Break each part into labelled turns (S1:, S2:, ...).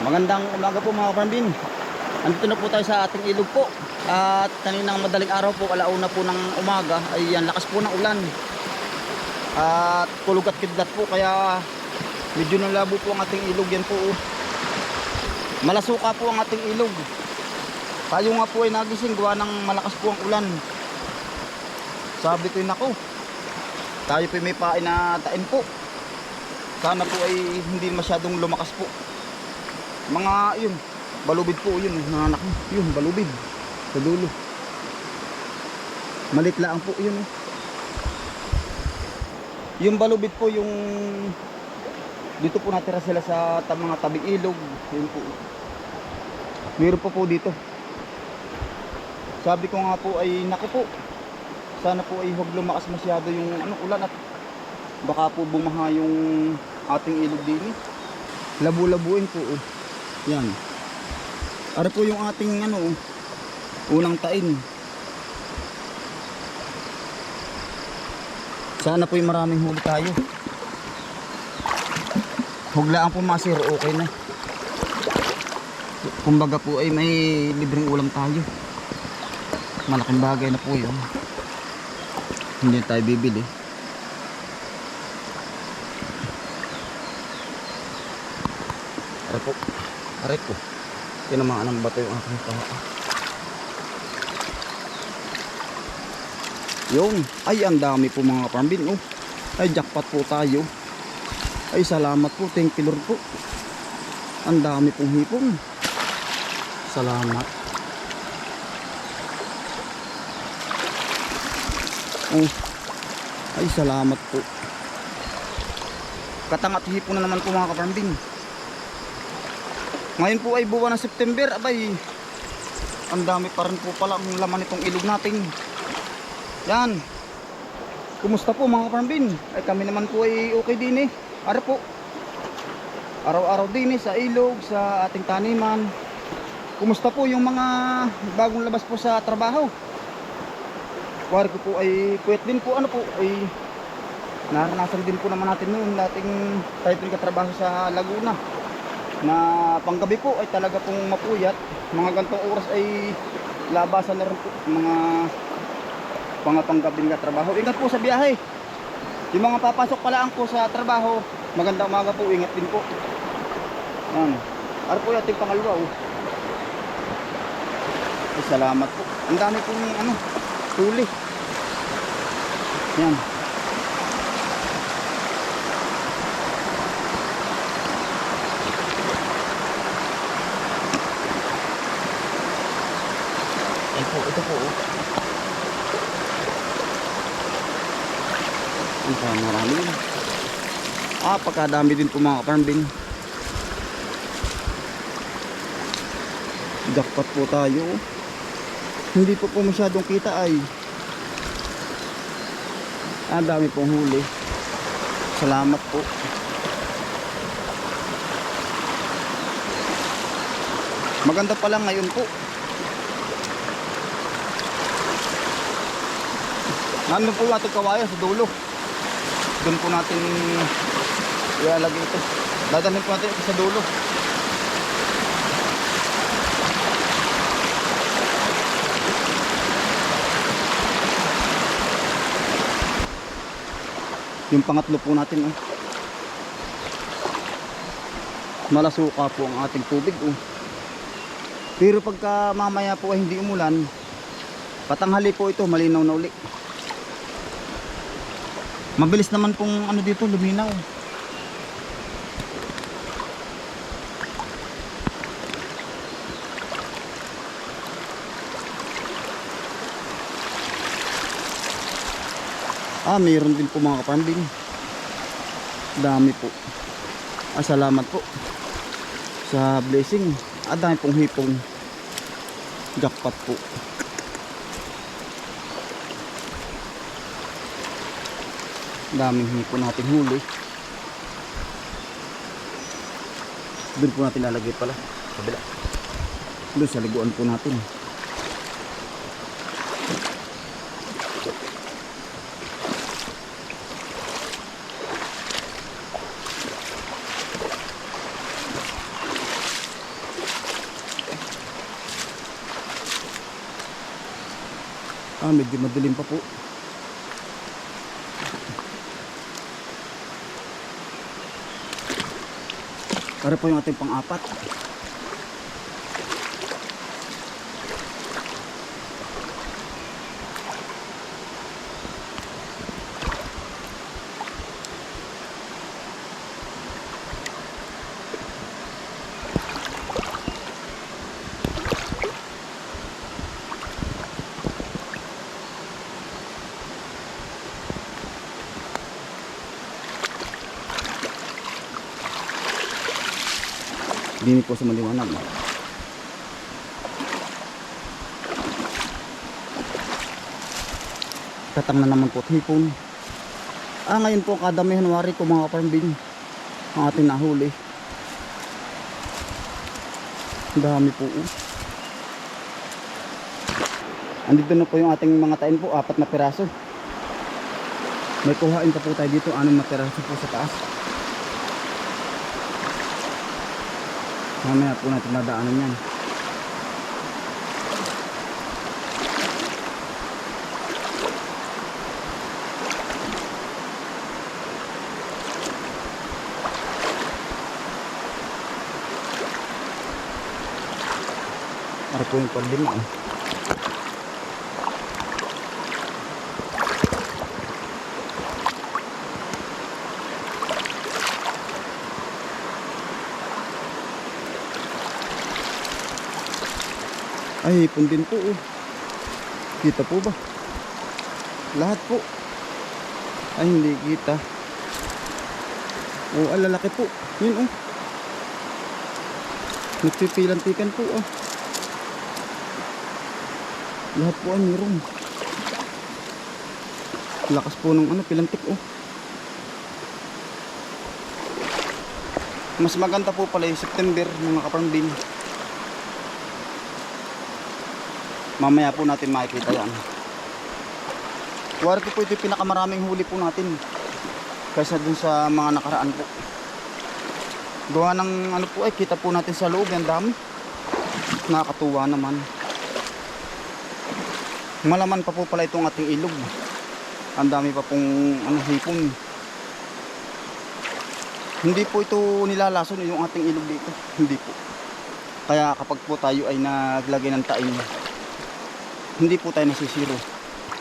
S1: Magandang umaga po mga kapambin. Andito na po tayo sa ating ilog po. At kaninang madaling araw po, alauna po ng umaga, ay yan, lakas po ng ulan. At kulog at kidlat po, kaya medyo nalabo po ang ating ilog yan po. oh. Malasuka po ang ating ilog. Tayo nga po ay nagising, gawa ng malakas po ang ulan. Sabi ko nako, tayo po may pain na tain po. Sana po ay hindi masyadong lumakas po. Mga yun balubid po yun nanganak mo. Yun balubid. Sa dulo. Malit lang po yun eh. yung balubid po yung dito po natira sila sa mga tabing ilog. Yun po. Meron pa po dito. Sabi ko nga po ay naku po sana po ay huwag lumakas masyado yung ano, ulan at baka po bumaha yung ating ilog din eh. labu-labuin po oh. Yan. Ara po yung ating ano, unang tain. Sana po yung maraming huli tayo. Huglaan po masir, okay na. Kumbaga po ay may libreng ulam tayo. Malaking bagay na po yun. Hindi tayo bibili. Ara po. Aray ko. Tinamaan ng bato yung aking paa. Yun. Ay, ang dami po mga kapambin. Oh. Ay, jackpot po tayo. Ay, salamat po. Thank you Lord po. Ang dami pong hipong. Salamat. Oh. Ay, salamat po. Katangat hipon na naman po mga kapambin. Ngayon po ay buwan ng September, abay. Ang dami pa rin po pala ang laman nitong ilog natin. Yan. Kumusta po mga kapambin? Ay kami naman po ay okay din eh. Ara po. Araw-araw din eh sa ilog, sa ating taniman. Kumusta po yung mga bagong labas po sa trabaho? Kuwari ko po ay puyat din po ano po ay naranasan din po naman natin noon dating tayo katrabaho sa Laguna na panggabi po ay talaga pong mapuyat. Mga gantong oras ay labasan na rin po mga mga panggabi nga trabaho. Ingat po sa biyahe. Yung mga papasok palaan po sa trabaho maganda umaga po ingat din po. Yan. Ano po yung pangalawa oh. ay, salamat po. Ang dami pong ano huli. Yan Ay po, ito po. oh. Ang pa, marami. Ah, pagkadami din po mga kaparmbin. Jackpot po tayo. Hindi po po masyadong kita ay. Ah, dami pong huli. Salamat po. Maganda pa lang ngayon po. Nandun po ating kawayan sa dulo. Doon po natin ilalagay ito. Dadalhin po natin ito sa dulo. Yung pangatlo po natin. Oh. Malasuka po ang ating tubig. Oh. Pero pagka mamaya po ay hindi umulan, patanghali po ito, malinaw na uli. Mabilis naman pong ano dito, luminaw. Ah, mayroon din po mga kapambing. Dami po. Ah, salamat po. Sa blessing. Ah, dami pong hipong. Jackpot po. daming hipon natin huli. Doon po natin lalagay pala. Kabila. Doon sa liguan po natin. Ah medyo madilim pa po. Para po yung ating pang-apat. Dini po sa maliwanag. Katang na naman po hipon. Ah, ngayon po kada may January ko mga kaparambin. Ang ating nahuli. Dami po. oh. Andito na po yung ating mga tain po, apat na piraso. May kuhain pa po tayo dito, anong na piraso po sa taas. Mamaya po natin nadaanan yan. Para po yung pagdima. Hipon din po oh. Kita po ba? Lahat po. Ay, hindi kita. Oh, alalaki po. Yun oh. Nagpipilantikan po oh. Lahat po ay meron. Lakas po ng ano, pilantik oh. Mas maganda po pala yung September mga kaparambin. Mamaya po natin makikita yan. Wari ko po ito yung pinakamaraming huli po natin. Kaysa dun sa mga nakaraan po. Gawa ng ano po ay kita po natin sa loob. Yan dami. Nakakatuwa naman. Malaman pa po pala itong ating ilog. Ang dami pa pong ano, hipon. Hindi po ito nilalason yung ating ilog dito. Hindi po. Kaya kapag po tayo ay naglagay ng tain, hindi po tayo nasisiro.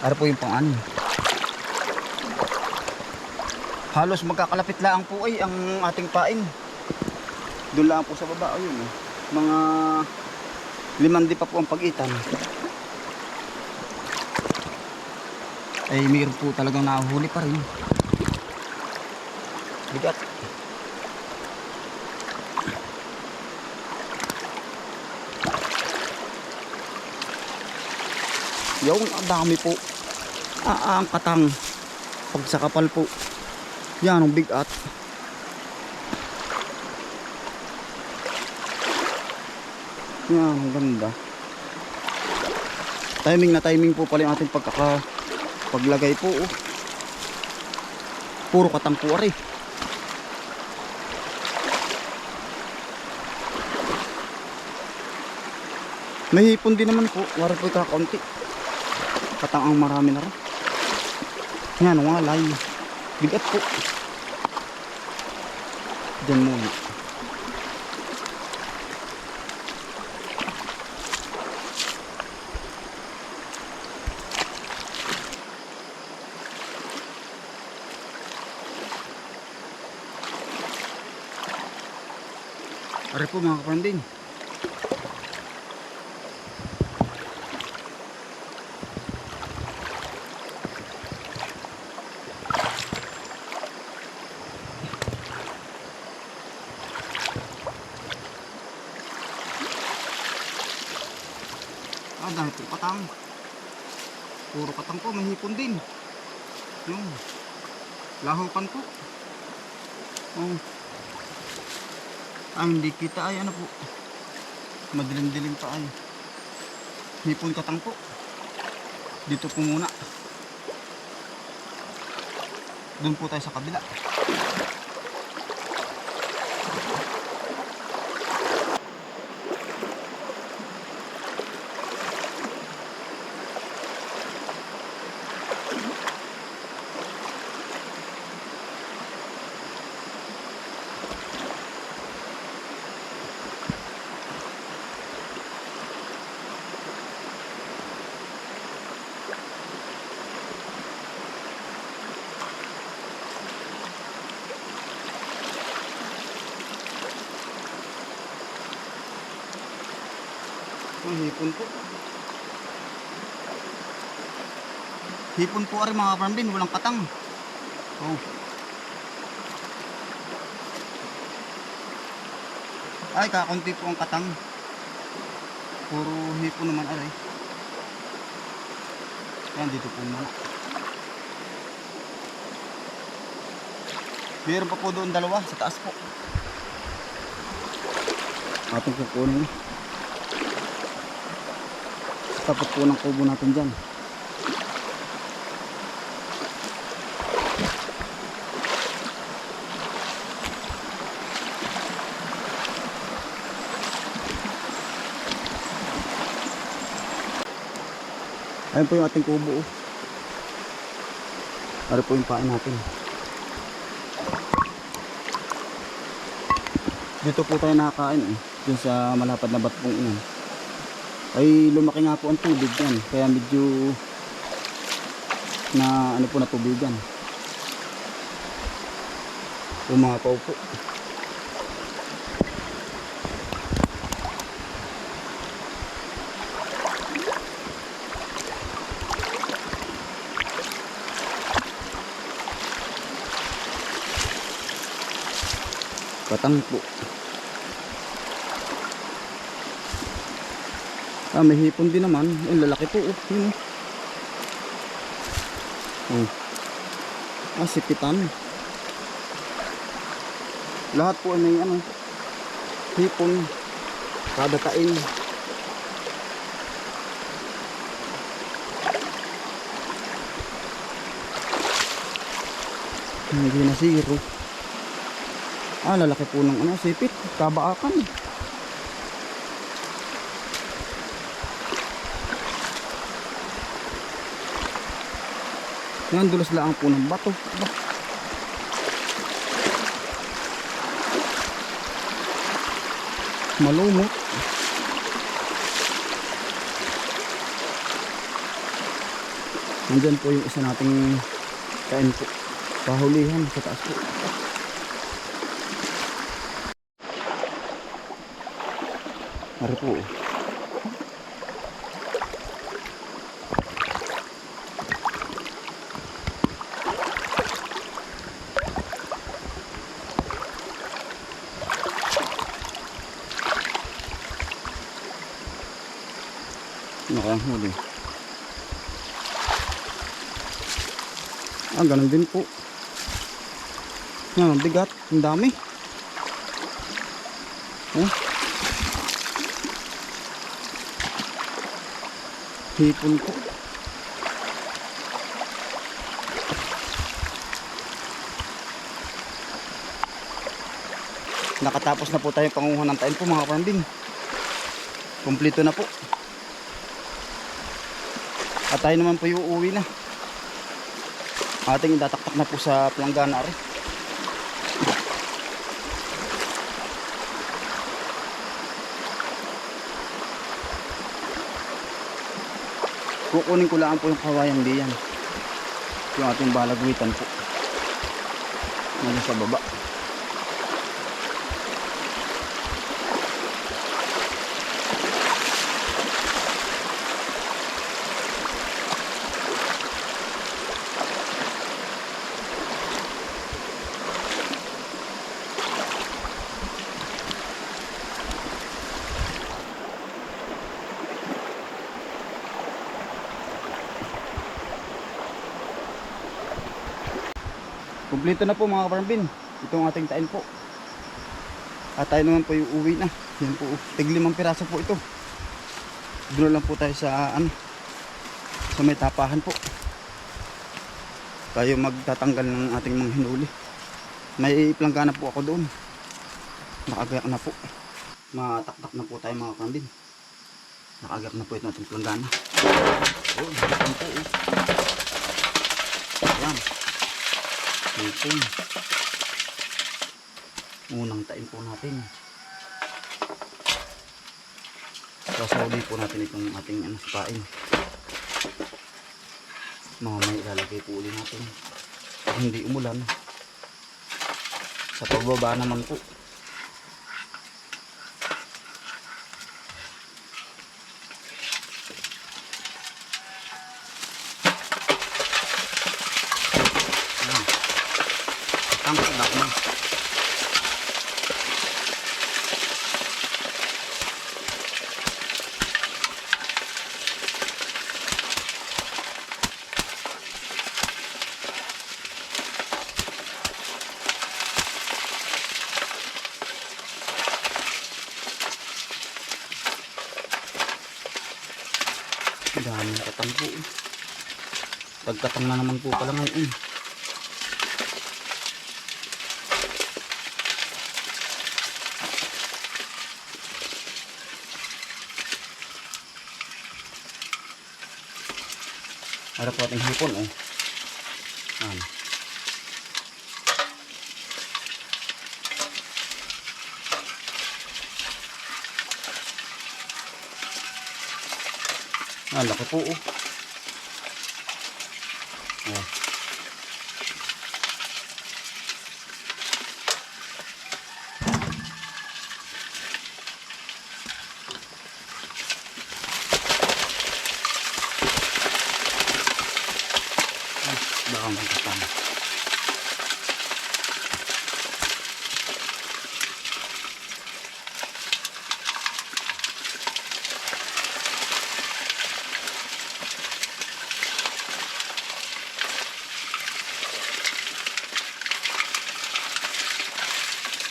S1: Ano po yung pang-anim. Halos magkakalapit lang po ay ang ating pain. Doon lang po sa baba. Ayun, oh. Mga limandi pa po ang pagitan. Ay mayroon po talagang nahuhuli pa rin. Bigat. Yung ang dami po. Ah, ang katang. Pag sa kapal po. Yan ang bigat. Yan ang ganda. Timing na timing po pala yung ating pagkaka paglagay po. Oh. Puro katang po ari. May hipon din naman po. Wala po kakaunti. Katang ang marami na rin. Yan, walay. Bigat po. Diyan muna. Are po mga kapanding. Ah, dahil po katang. Puro katang po, may hipon din. Yung lahukan po. Oh. Ah, hindi kita ay ano po. Madilim-dilim pa ay. Hipon katang po. Dito po muna. Doon po tayo sa kabila. Ang hipon po. Hipon po ari mga kaparambin, walang katang. Oh. Ay, kakunti po ang katang. Puro hipon naman aray. Yan, dito po muna. Meron pa po doon dalawa sa taas po. Ating kukunin. Tapos po ng kubo natin dyan. Ayun po yung ating kubo. Para po yung pain natin. Dito po tayo nakakain eh. Dun sa malapad na batpong inan. Ay lumaki nga po ang tubig yan. Kaya medyo na ano po na tubigan. Umapaw po. Patang po. Ah, may hipon din naman. Ang lalaki po. Oh, yun. oh. Oh. Ah, sipitan. Lahat po ay may ano, hipon. Kada tain. Hindi na zero. Ah, lalaki po ng ano, sipit. Kabaakan. Yan, dulas lang po ng bato. Aba. Malumot. Nandyan po yung isa nating kain po. Pahulihan sa taas po. Mari po. Nakahuli. Ah, ganun din po. Yan, ang bigat. Ang dami. Oh. Hipon po. Nakatapos na po tayo panguha ng tayo po mga kapambing. Kompleto na po. At tayo naman po yung uuwi na. Ating idataktak na po sa planggana rin. Kukunin ko lang po yung kawayan diyan. Yung ating balagwitan po. Nandun sa baba. Kumpleto na po mga kaparambin. Ito ang ating tain po. At tayo naman po yung uwi na. Yan po. Tiglimang piraso po ito. Doon lang po tayo sa ano. Sa may tapahan po. Tayo magtatanggal ng ating mga hinuli. May planggana po ako doon. Nakagayak na po. Mataktak na po tayo mga kaparambin. Nakagayak na po ito ating planggana. Oh, yan po. oh. Yan. Hipon. Unang tain po natin. Sasauli po natin itong ating ano, pain. Mamaya ilalagay po ulit natin. Hindi umulan. Sa pagbaba naman po. daming katang po. eh. Pagkatang na naman po pala ngayon. Harap po ating hipon oh. Yan. Ah, laki po. Oh. Ay, baka magkasama.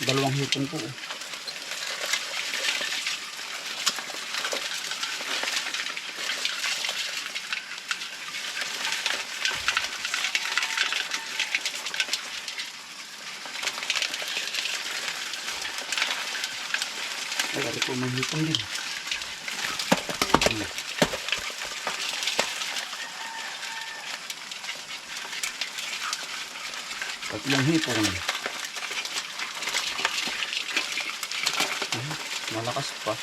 S1: Dalawang hipon po. oh. Ay, ari po may hipon din. Hmm. Tatlong hipon. Ah, Malakas pa.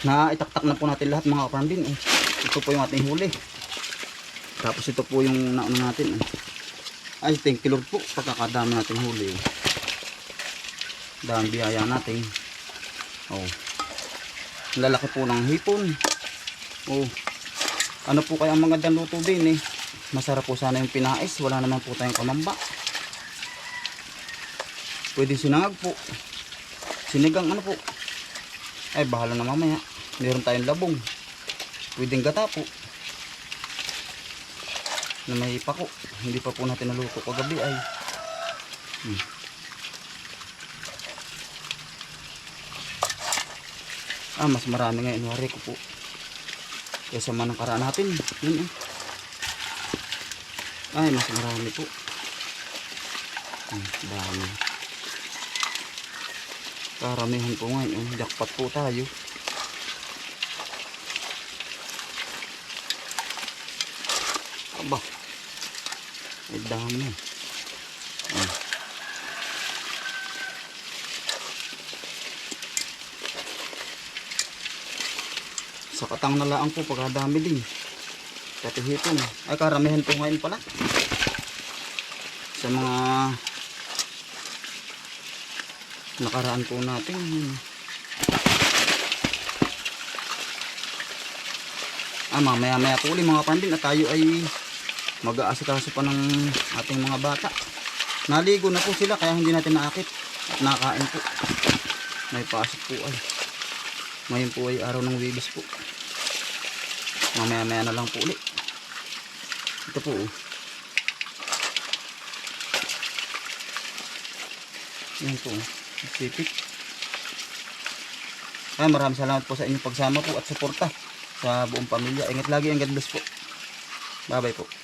S1: na itaktak na po natin lahat mga kaparambin eh. ito po yung ating huli tapos ito po yung nauna natin eh. Ay thank you po. Pagkakadami natin huli. Dami biyaya natin. Oh. Lalaki po ng hipon. Oh. Ano po kaya ang magandang luto din eh? Masarap po sana yung pinais. Wala naman po tayong kamamba. Pwede sinangag po. Sinigang ano po? Ay bahala na mamaya. Meron tayong labong. Pwedeng gata po na may pako. Hindi pa po natin naluto kagabi ay. Hmm. ah mas marami ngayon wari ko po kaysa man ang karaan natin. Yun eh. Ay mas marami po. Hmm, dami. Karamihan po ngayon jackpot po tayo ay dami. Ah. sa katang na laang po pagkadami din. Pati hipon. Ay karamihan po ngayon pala. Sa mga nakaraan po natin. Ah mamaya maya po ulit mga pandin at tayo ay mag-aasikaso pa ng ating mga bata. Naligo na po sila kaya hindi natin naakit. At nakain po. May pasok po ay. Ngayon po ay araw ng wibis po. Mamaya maya na lang po ulit. Ito po oh. yan po oh. sipit. Ay maraming salamat po sa inyong pagsama po at suporta sa buong pamilya. Ingat lagi ang God bless po. Bye bye po